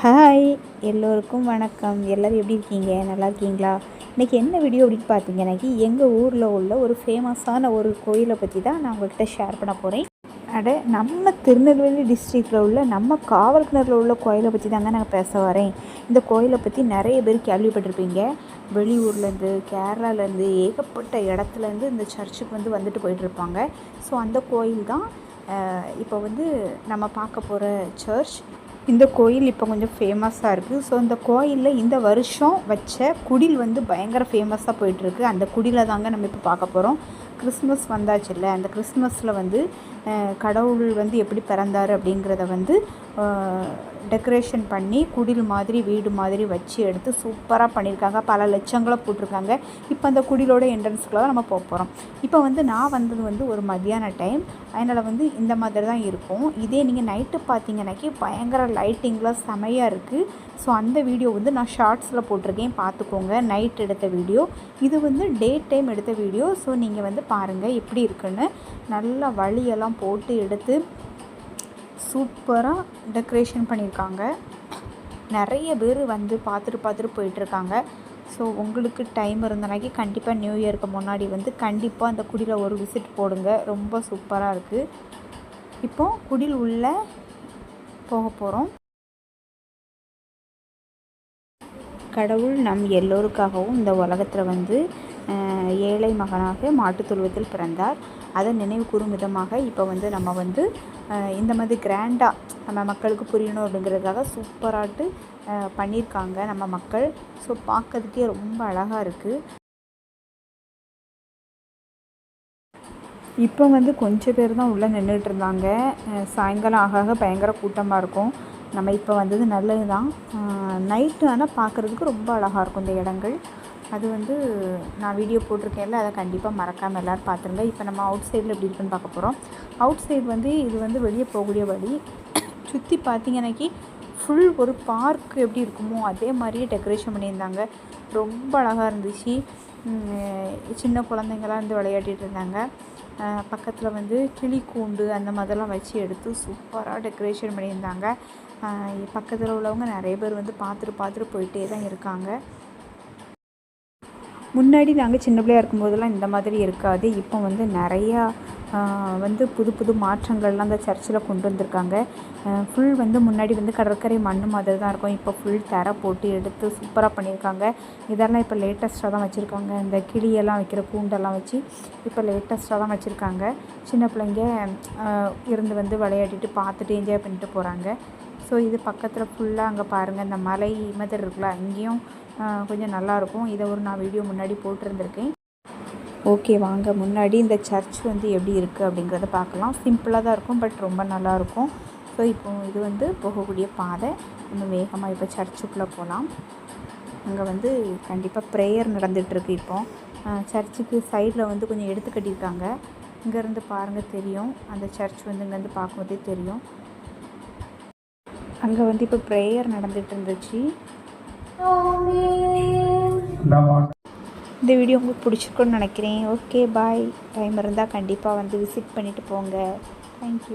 Hi எல்லோருக்கும் வணக்கம். எல்லோரும் எப்படி இருக்கீங்க? நல்லா இருக்கீங்களா? இன்றைக்கி என்ன வீடியோ அப்படின்னு பார்த்தீங்கன்னாக்கி எங்கள் ஊரில் உள்ள ஒரு ஃபேமஸான ஒரு கோயிலை பற்றி தான் நான் உங்கள்கிட்ட ஷேர் பண்ண போகிறேன் அட நம்ம திருநெல்வேலி டிஸ்ட்ரிக்டில் உள்ள நம்ம காவல்கிணறில் உள்ள கோயிலை பற்றி தாங்க நான் பேச வரேன். இந்த கோயிலை பற்றி நிறைய பேர் கேள்விப்பட்டிருப்பீங்க. வெளியூர்லேருந்து கேரளாலேருந்து ஏகப்பட்ட இடத்துலேருந்து இந்த சர்ச்சுக்கு வந்து வந்துட்டு போயிட்டுருப்பாங்க ஸோ அந்த கோயில் தான் இப்போ வந்து நம்ம பார்க்க போகிற சர்ச் இந்த கோயில் இப்போ கொஞ்சம் ஃபேமஸாக இருக்குது ஸோ இந்த கோயிலில் இந்த வருஷம் வச்ச குடில் வந்து பயங்கர ஃபேமஸாக போயிட்டுருக்கு அந்த குடிலை தாங்க நம்ம இப்போ பார்க்க போகிறோம் கிறிஸ்மஸ் வந்தாச்சுல்ல அந்த கிறிஸ்மஸில் வந்து கடவுள் வந்து எப்படி பிறந்தார் அப்படிங்கிறத வந்து டெக்கரேஷன் பண்ணி குடில் மாதிரி வீடு மாதிரி வச்சு எடுத்து சூப்பராக பண்ணியிருக்காங்க பல லட்சங்களை போட்டிருக்காங்க. இப்போ அந்த குடிலோட என்ட்ரன்ஸ்க்குள்ள தான் நம்ம போக போகிறோம் இப்போ வந்து நான் வந்தது வந்து ஒரு மத்தியான டைம் அதனால் வந்து இந்த மாதிரி தான் இருக்கும். இதே நீங்கள் நைட்டு பார்த்தீங்கன்னாக்கி பயங்கர லைட்டிங்லாம் செமையாக இருக்குது ஸோ அந்த வீடியோ வந்து நான் ஷார்ட்ஸில் போட்டிருக்கேன். பார்த்துக்கோங்க. நைட் எடுத்த வீடியோ இது வந்து டே டைம் எடுத்த வீடியோ ஸோ நீங்கள் வந்து பாருங்கள் எப்படி இருக்குன்னு. நல்லா வழியெல்லாம் போட்டு எடுத்து சூப்பராக டெக்கரேஷன் பண்ணியிருக்காங்க. நிறைய பேர் வந்து பார்த்துட்டு பார்த்துட்டு போயிட்டுருக்காங்க. ஸோ உங்களுக்கு டைம் இருந்தனாக்கி கண்டிப்பாக நியூ இயருக்கு முன்னாடி வந்து கண்டிப்பாக அந்த குடியில் ஒரு விசிட் போடுங்க. ரொம்ப சூப்பராக இருக்குது இப்போது குடில் உள்ளே போக போகிறோம் கடவுள் நம் எல்லோருக்காகவும் இந்த உலகத்தில் வந்து ஏழை மகனாக மாட்டுத் தொழுவத்தில் பிறந்தார். அதை நினைவு கூறும் விதமாக இப்போ வந்து நம்ம வந்து இந்த மாதிரி கிராண்டாக நம்ம மக்களுக்கு புரியணும் அப்படிங்கிறதுக்காக சூப்பராட்டு பண்ணியிருக்காங்க நம்ம மக்கள். ஸோ பார்க்கறதுக்கே ரொம்ப அழகாக இருக்குது இப்போ வந்து கொஞ்சம் பேர் தான் உள்ளே நின்றுட்டு இருந்தாங்க. சாயங்காலம் ஆக ஆக பயங்கர கூட்டமாக இருக்கும். நம்ம இப்போ வந்தது நல்லது தான் நைட்டு ஆனால் பார்க்குறதுக்கு ரொம்ப அழகாக இருக்கும் இந்த இடங்கள். அது வந்து நான் வீடியோ போட்டிருக்கேன்ல அதை கண்டிப்பாக மறக்காமல் எல்லோரும் பார்த்துருங்க. இப்போ நம்ம அவுட் சைடில் எப்படி இருக்குன்னு பார்க்க போகிறோம் அவுட் சைடு வந்து இது வந்து வெளியே போகக்கூடிய வழி. சுற்றி பார்த்தீங்கன்னாக்கி ஃபுல் ஒரு பார்க் எப்படி இருக்குமோ அதே மாதிரியே டெக்கரேஷன் பண்ணியிருந்தாங்க. ரொம்ப அழகாக இருந்துச்சு. சின்ன குழந்தைங்களாம் வந்து விளையாடிட்டு இருந்தாங்க. பக்கத்தில் வந்து கிளி கூண்டு அந்த மாதிரிலாம் வச்சு எடுத்து சூப்பராக டெக்கரேஷன் பண்ணியிருந்தாங்க. பக்கத்தில் உள்ளவங்க நிறைய பேர் வந்து பார்த்துட்டு பார்த்துட்டு போயிட்டே தான் இருக்காங்க. முன்னாடி நாங்கள் சின்ன பிள்ளையாக இருக்கும்போதெல்லாம் இந்த மாதிரி இருக்காது. இப்போ வந்து நிறையா வந்து புது புது மாற்றங்கள்லாம் அந்த சர்ச்சில் கொண்டு வந்திருக்காங்க. ஃபுல் வந்து முன்னாடி வந்து கடற்கரை மண் மாதிரி தான் இருக்கும். இப்போ ஃபுல் தர போட்டு எடுத்து சூப்பராக பண்ணியிருக்காங்க. இதெல்லாம் இப்போ லேட்டஸ்ட்டாக தான் வச்சுருக்காங்க. இந்த கிளியெல்லாம் வைக்கிற கூண்டெல்லாம் வச்சு இப்போ லேட்டஸ்ட்டாக தான் வச்சுருக்காங்க. சின்ன பிள்ளைங்க இருந்து வந்து விளையாடிட்டு பார்த்துட்டு என்ஜாய் பண்ணிட்டு போகிறாங்க ஸோ இது பக்கத்தில் ஃபுல்லாக அங்கே பாருங்கள் இந்த மலை மதர் இருக்குல்ல அங்கேயும் கொஞ்சம் நல்லாயிருக்கும். இதை ஒரு நான் வீடியோ முன்னாடி போட்டிருந்துருக்கேன். ஓகே வாங்க. முன்னாடி இந்த சர்ச் வந்து எப்படி இருக்குது அப்படிங்கிறத பார்க்கலாம். சிம்பிளாக தான் இருக்கும் பட் ரொம்ப நல்லாயிருக்கும். ஸோ இப்போ இது வந்து போகக்கூடிய பாதை. இன்னும் வேகமாக இப்போ சர்ச்சுக்குள்ளே போகலாம் அங்கே வந்து கண்டிப்பாக ப்ரேயர் நடந்துகிட்ருக்கு இப்போ. சர்ச்சுக்கு சைடில் வந்து கொஞ்சம் எடுத்து கட்டியிருக்காங்க. இங்கேருந்து பாருங்கள் தெரியும். அந்த சர்ச் வந்து இங்கேருந்து பார்க்கும்போதே தெரியும். அங்கே வந்து இப்போ ப்ரேயர் நடந்துகிட்டு இருந்துச்சு இந்த வீடியோ உங்களுக்கு பிடிச்சிருக்குன்னு நினைக்கிறேன். ஓகே பாய் டைம் இருந்தால் கண்டிப்பாக வந்து விசிட் பண்ணிவிட்டு போங்க. தேங்க்யூ